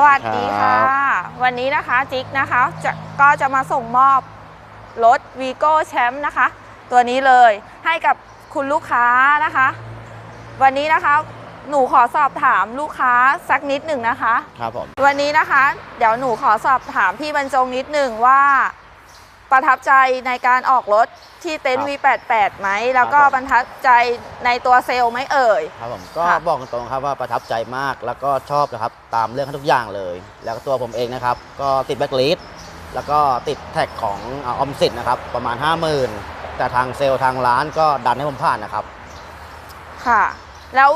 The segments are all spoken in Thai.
สวัสดีค่ะครับวันนี้นะคะจิ๊กนะคะจะก็จะมาส่งมอบรถวีโก้แชมป์นะคะ ตัวนี้เลยให้กับคุณลูกค้านะคะ วันนี้นะคะหนูขอสอบถามลูกค้าสักนิดหนึ่งนะคะ ครับผม วันนี้นะคะ เดี๋ยวหนูขอสอบถามพี่บรรจงนิดหนึ่งว่า ประทับใจในการออกรถที่เต็นท์ V88 ไหม แล้วก็ประทับใจในตัวเซลล์ไหมเอ่ย ครับผมก็ค่ะ บอกตรงๆครับว่าประทับใจมากแล้วก็ชอบนะครับตามเรื่องทุกอย่างเลย แล้วก็ตัวผมเองนะครับ ก็ติดแบ็กลิสแล้วก็ติดแท็กของอาออมสินนะครับประมาณ 50,000 แต่ทางเซลล์ทางร้านก็ดันให้ผมผ่านนะครับ ค่ะ แล้ว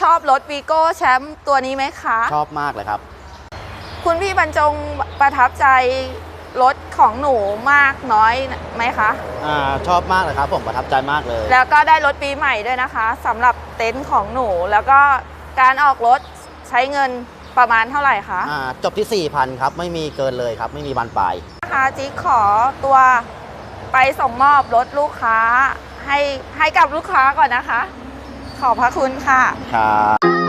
ชอบรถวีโก้แชมป์ตัวนี้ไหมคะ ชอบมากเลยครับ คุณพี่บรรจงประทับใจ รถของหนูมากน้อยไหมคะ อ่าชอบมากเลยครับ ผมประทับใจมากเลย แล้วก็ได้รถปีใหม่ด้วยนะคะสำหรับเต็นท์ของหนู แล้วก็การออกรถใช้เงินประมาณเท่าไหร่คะอ่าจบที่ 4,000 ครับ ไม่มีเกินเลยครับ ไม่มีบานปลายนะคะจิ๊กขอตัวไปส่งมอบรถลูกค้าให้ให้กับลูกค้าก่อนนะคะ ขอบพระคุณค่ะ ครับ